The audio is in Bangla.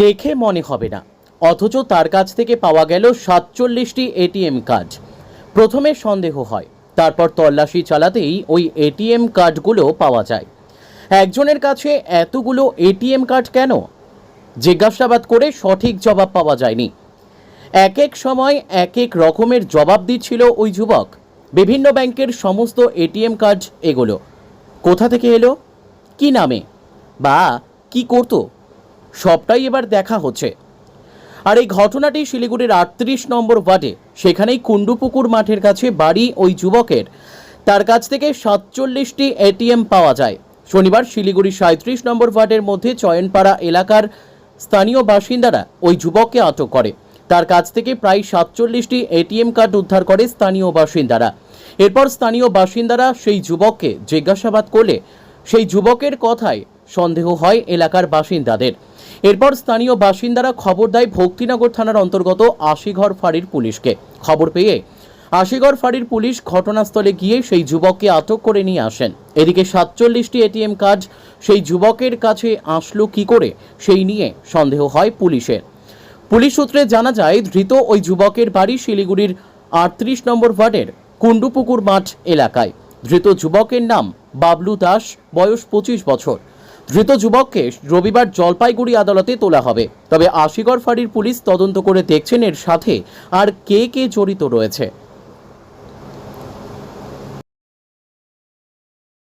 দেখে মনে হবে না। অথচ তার কাছ থেকে পাওয়া গেল সাতচল্লিশটি এটিএম কার্ড। প্রথমে সন্দেহ হয়, তারপর তল্লাশি চালাতেই ওই এটিএম কার্ডগুলো পাওয়া যায়। একজনের কাছে এতগুলো এটিএম কার্ড কেন? জিজ্ঞাসাবাদ করে সঠিক জবাব পাওয়া যায়নি। এক এক সময় এক এক রকমের জবাব দিচ্ছিল ওই যুবক। বিভিন্ন ব্যাংকের সমস্ত এটিএম কার্ড এগুলো। কোথা থেকে এলো? কি নামে? বা কি করতো? সবটাই এবার দেখা হচ্ছে। আর এই ঘটনাটি শিলিগুড়ির আটত্রিশ নম্বর ওয়ার্ডে, সেখানেই কুণ্ডুপুকুর মাঠের কাছে বাড়ি ওই যুবকের। তার কাছ থেকে সাতচল্লিশটি এটিএম পাওয়া যায়। শনিবার শিলিগুড়ি সাঁত্রিশ নম্বর ওয়ার্ডের মধ্যে চয়নপাড়া এলাকার স্থানীয় বাসিন্দারা ওই যুবককে আটক করে। তার কাছ থেকে প্রায় সাতচল্লিশটি এটিএম কার্ড উদ্ধার করে স্থানীয় বাসিন্দারা। এরপর স্থানীয় বাসিন্দারা সেই যুবককে জিজ্ঞাসাবাদ করলে সেই যুবকের কথায় সন্দেহ হয় এলাকার বাসিন্দাদের। এরপর স্থানীয় বাসিন্দারা খবর দেয় ভক্তিনগর থানার অন্তর্গত আশিঘর ফাঁড়ির পুলিশকে। খবর পেয়ে আশিগড় ফাঁড়ির পুলিশ ঘটনাস্থলে গিয়ে সেই যুবককে আটক করে নিয়ে আসেন। এদিকে সাতচল্লিশটি এটিএম কার্ড সেই যুবকের কাছে আসলো কি করে সেই নিয়ে সন্দেহ হয় পুলিশের। পুলিশ সূত্রে জানা যায়, ধৃত ওই যুবকের বাড়ি শিলিগুড়ির আটত্রিশ নম্বর ওয়ার্ডের কুণ্ডুপুকুর মাঠ এলাকায়। ধৃত যুবকের নাম বাবলু দাস, বয়স পঁচিশ বছর। ধৃত যুবককে রবিবার জলপাইগুড়ি আদালতে তোলা হবে। তবে আশিগড় ফাঁড়ির পুলিশ তদন্ত করে দেখছেন এর সাথে আর কে কে জড়িত রয়েছে।